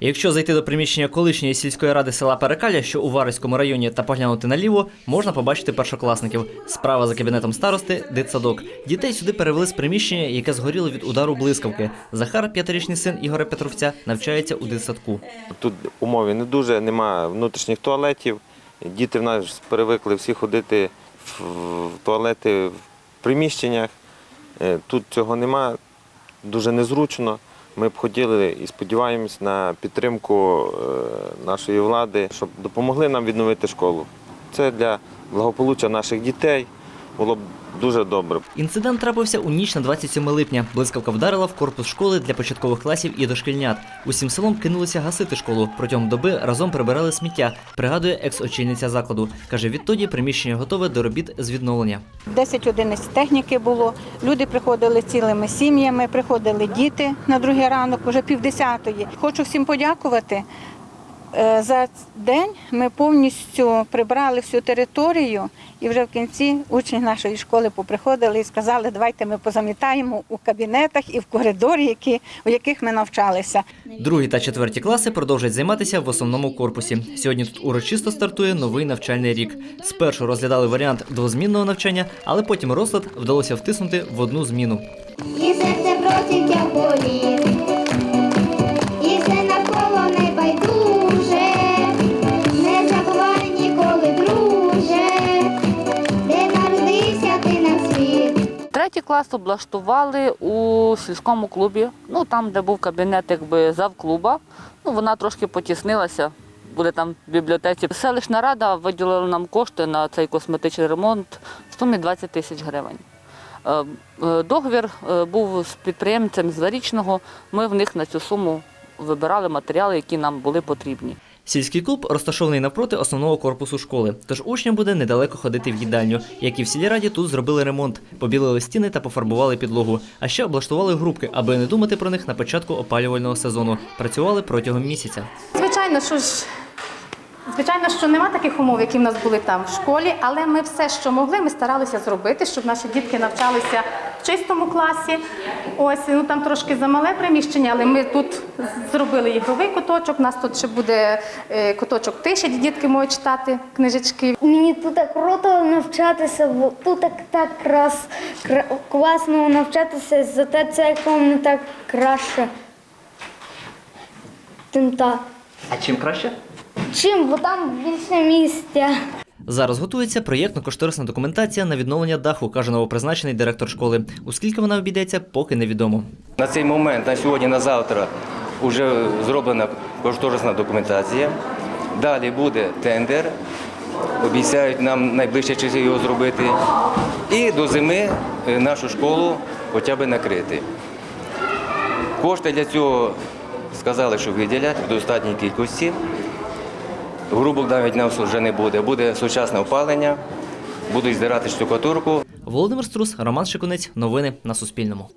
Якщо зайти до приміщення колишньої сільської ради села Перекаля, що у Варварському районі, та поглянути наліво, можна побачити першокласників. Справа за кабінетом старости дитсадок. Дітей сюди перевели з приміщення, яке згоріло від удару блискавки. Захар, п'ятирічний син Ігоря Петровця, навчається у дитсадку. Тут умови не дуже, немає внутрішніх туалетів. Діти в нас привикли всі ходити в туалети в приміщеннях. Е, Тут цього немає, дуже незручно. Ми б хотіли і сподіваємось на підтримку е, нашої влади, щоб допомогли нам відновити школу. Це для благополуччя наших дітей було б дуже добре. Інцидент трапився у ніч на 27 липня. Блискавка вдарила в корпус школи для початкових класів і дошкільнят. Усім селом кинулися гасити школу. Протягом доби разом прибирали сміття, пригадує екс-очільниця закладу. Каже, відтоді приміщення готове до робіт з відновлення. 10 одиниць техніки було. Люди приходили цілими сім'ями, приходили діти на другий ранок, вже півдесятої. Хочу всім подякувати. Е, За день ми повністю прибрали всю територію, і вже в кінці учні нашої школи поприходили і сказали, давайте ми позамітаємо у кабінетах і в коридорі, які, у яких ми навчалися. Другі та четверті класи продовжать займатися в основному корпусі. Сьогодні тут урочисто стартує новий навчальний рік. Спершу розглядали варіант двозмінного навчання, але потім розклад вдалося втиснути в одну зміну. І серце просить я поліз, клас облаштували у сільському клубі, ну там, де був кабінет якби завклуба. Ну, вона трошки потіснилася, буде там в бібліотеці. Селищна рада виділила нам кошти на цей косметичний ремонт в сумі 20 тисяч гривень. Е, е, Договір е, був з підприємцем з Зарічного. Ми в них на цю суму вибирали матеріали, які нам були потрібні. Сільський клуб розташований навпроти основного корпусу школи, тож учням буде недалеко ходити в їдальню. Як і в сільраді, тут зробили ремонт, побілили стіни та пофарбували підлогу. А ще облаштували групки, аби не думати про них на початку опалювального сезону. Працювали протягом місяця. Звичайно, що ж. Звичайно, що нема таких умов, які в нас були там в школі, але ми все, що могли, ми старалися зробити, щоб наші дітки навчалися в чистому класі. Ось ну там трошки замале приміщення, але ми тут зробили ігровий куточок. У нас тут ще буде е, куточок тиші, де дітки можуть читати книжечки. Мені тут так круто навчатися, бо тут так, так раз, кра- класно навчатися, зате це не так краще. Тим так. А чим краще? Чим, бо там більше місця. Зараз готується проєктно-кошторисна документація на відновлення даху, каже новопризначений директор школи. Оскільки вона обійдеться, поки невідомо. На цей момент, на сьогодні, на завтра, вже зроблена кошторисна документація. Далі буде тендер. Обіцяють нам найближче часи його зробити. І до зими е, нашу школу хоча б накрити. Кошти для цього сказали, що виділять в достатній кількості. Грубок навіть на вже не буде. Буде сучасне опалення, будуть здирати штукатурку. Володимир Струс, Роман Шикунець. Новини на Суспільному.